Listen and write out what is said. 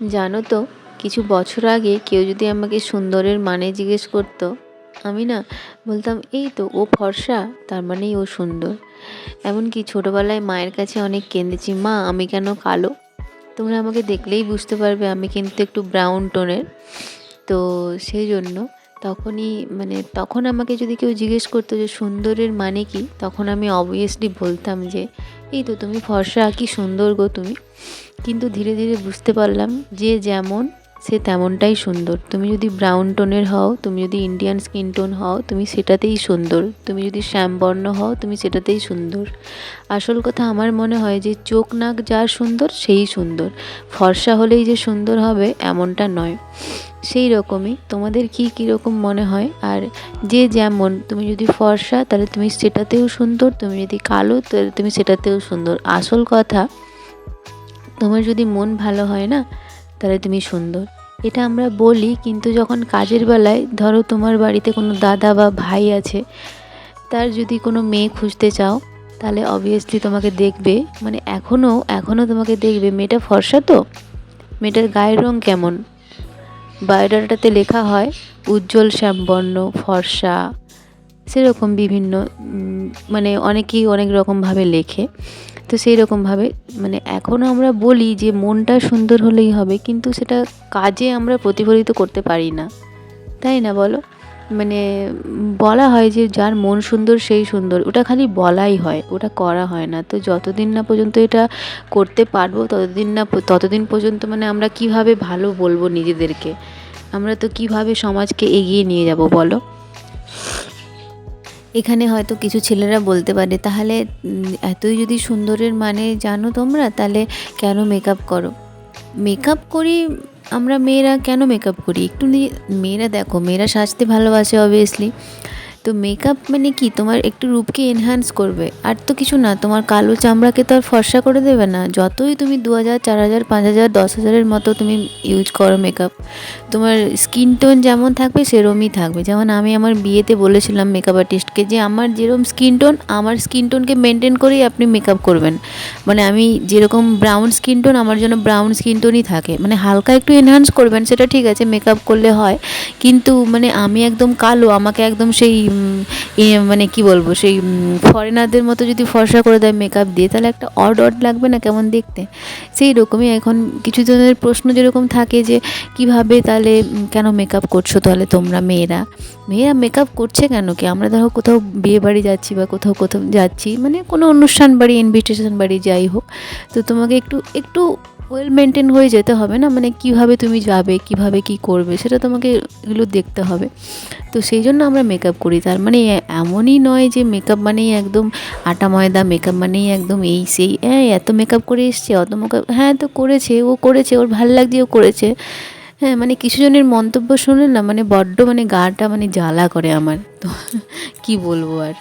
জানো তো, কিছু বছর আগে কেউ যদি আমাকে সুন্দরের মানে জিজ্ঞেস করতো, আমি না বলতাম, এই তো, ও ফর্সা, তার মানেই ও সুন্দর। এমনকি ছোটোবেলায় মায়ের কাছে অনেক কেঁদেছি, মা, আমি কেন কালো? তোমরা আমাকে দেখলেই বুঝতে পারবে, আমি কিন্তু একটু ব্রাউন টোনের তো সেই জন্য তখনই মানে তখন আমাকে যদি কেউ জিজ্ঞেস করতো যে সুন্দরের মানে কি, তখন আমি অবভিয়াসলি বলতাম যে, এই তো তুমি ফর্সা, কি সুন্দর গো তুমি। কিন্তু ধীরে ধীরে বুঝতে পারলাম যে যেমন সে তেমনটাই সুন্দর। তুমি যদি ব্রাউন টোনের হও, তুমি যদি ইন্ডিয়ান স্কিন টোন হও, তুমি সেটাতেই সুন্দর। তুমি যদি শ্যামবর্ণ হও, তুমি সেটাতেই সুন্দর। আসল কথা আমার মনে হয় যে চোখ নাক যার সুন্দর, সেই সুন্দর। ফর্সা হলেই যে সুন্দর হবে, এমনটা নয়। সেই রকমই। তোমাদের কি কীরকম মনে হয়? আর যে যেমন, তুমি যদি ফর্সা, তাহলে তুমি সেটাতেও সুন্দর, তুমি যদি কালো, তাহলে তুমি সেটাতেও সুন্দর। আসল কথা, তোমার যদি মন ভালো হয় না, তাহলে তুমি সুন্দর। এটা আমরা বলি, কিন্তু যখন কাজের বেলায়, ধরো তোমার বাড়িতে কোনো দাদা বা ভাই আছে, তার যদি কোনো মেয়ে খুঁজতে চাও, তাহলে অবভিয়াসলি তোমাকে দেখবে। মানে এখনও এখনও তোমাকে দেখবে। মেয়েটা ফর্সা তো? মেয়েটার গায়ের রং কেমন? বায়োডাটাতে লেখা হয় উজ্জ্বল শ্যামবর্ণ, ফর্সা, সেরকম বিভিন্ন মানে অনেকেই অনেক রকমভাবে লেখে। তো সেই রকমভাবে মানে এখনও আমরা বলি যে মনটা সুন্দর হলেই হবে, কিন্তু সেটা কাজে আমরা প্রতিফলিত করতে পারি না। তাই না বলো? মানে বলা হয় যে যার মন সুন্দর সেই সুন্দর। ওটা খালি বলাই হয়, ওটা করা হয় না। তো যতদিন না পর্যন্ত এটা করতে পারব, ততদিন না ততদিন পর্যন্ত মানে আমরা কীভাবে ভালো বলব নিজেদেরকে? আমরা তো কীভাবে সমাজকে এগিয়ে নিয়ে যাব বলো? এখানে হয়তো কিছু ছেলেরা বলতে পারে, তাহলে এতই যদি সুন্দরের মানে জানো তোমরা, তাহলে কেন মেকআপ করো? মেকআপ করি আমরা মেয়েরা কেন মেকআপ করি? একটু মেয়েরা দেখো মেয়েরা সাজতে ভালোবাসে অবভিয়াসলি তো মেকআপ মানে কি? তোমার একটু রূপকে এনহ্যান্স করবে। আর তো কিছু না, তোমার কালো চামড়াকে তো আর ফর্সা করে দেবে না। যতই তুমি দু হাজার চার হাজার পাঁচ হাজার দশ হাজারের মতো তুমি ইউজ করো মেকআপ তোমার স্কিন টোন যেমন থাকবে, সেরমই থাকবে। যেমন আমি আমার বিয়েতে বলেছিলাম মেকআপ আর্টিস্টকে যে, আমার যেরকম স্কিন টোন আমার স্কিন টোনকে মেনটেন করেই আপনি মেকআপ করবেন। মানে আমি যেরকম ব্রাউন স্কিন টোন আমার জন্য ব্রাউন স্কিন টোনই থাকে। মানে হালকা একটু এনহ্যান্স করবেন, সেটা ঠিক আছে মেকআপ করলে হয়। কিন্তু মানে আমি একদম কালো, আমাকে একদম সেই মানে কি বলব, সেই ফরেনারদের মতো যদি ফর্সা করে দেয় মেকআপ দিয়ে, তাহলে একটা অড অড লাগবে না কেমন দেখতে? সেই রকমই এখন কিছু জনের প্রশ্ন যেরকম থাকে যে, কীভাবে তাহলে কেন মেকআপ করছ তাহলে তোমরা মেয়েরা? মেয়েরা মেকআপ করছে কেন কি? আমরা ধরো কোথাও বিয়ে বাড়ি যাচ্ছি বা কোথাও কোথাও যাচ্ছি মানে কোনো অনুষ্ঠান বাড়ি ইনভিটেশন বাড়ি যাই হোক, তো তোমাকে একটু একটু ওয়েল মেনটেন হয়ে যেতে হবে না? মানে কীভাবে তুমি যাবে, কীভাবে কি করবে, সেটা তোমাকে এগুলো দেখতে হবে। তো সেই জন্য আমরা মেকআপ করি। তার মানে এমনই নয় যে মেকআপ মানেই একদম আটা ময়দা মেকআপ মানেই একদম এই সেই। হ্যাঁ এত মেকআপ করে এসছে, অত মেকআপ হ্যাঁ তো করেছে, ও করেছে, ওর ভালো লাগছে, ও করেছে। হ্যাঁ মানে কিছু জনের মন্তব্য শুনে না মানে বড্ড মানে গাটা মানে জ্বালা করে আমার। তো কি বলব আর?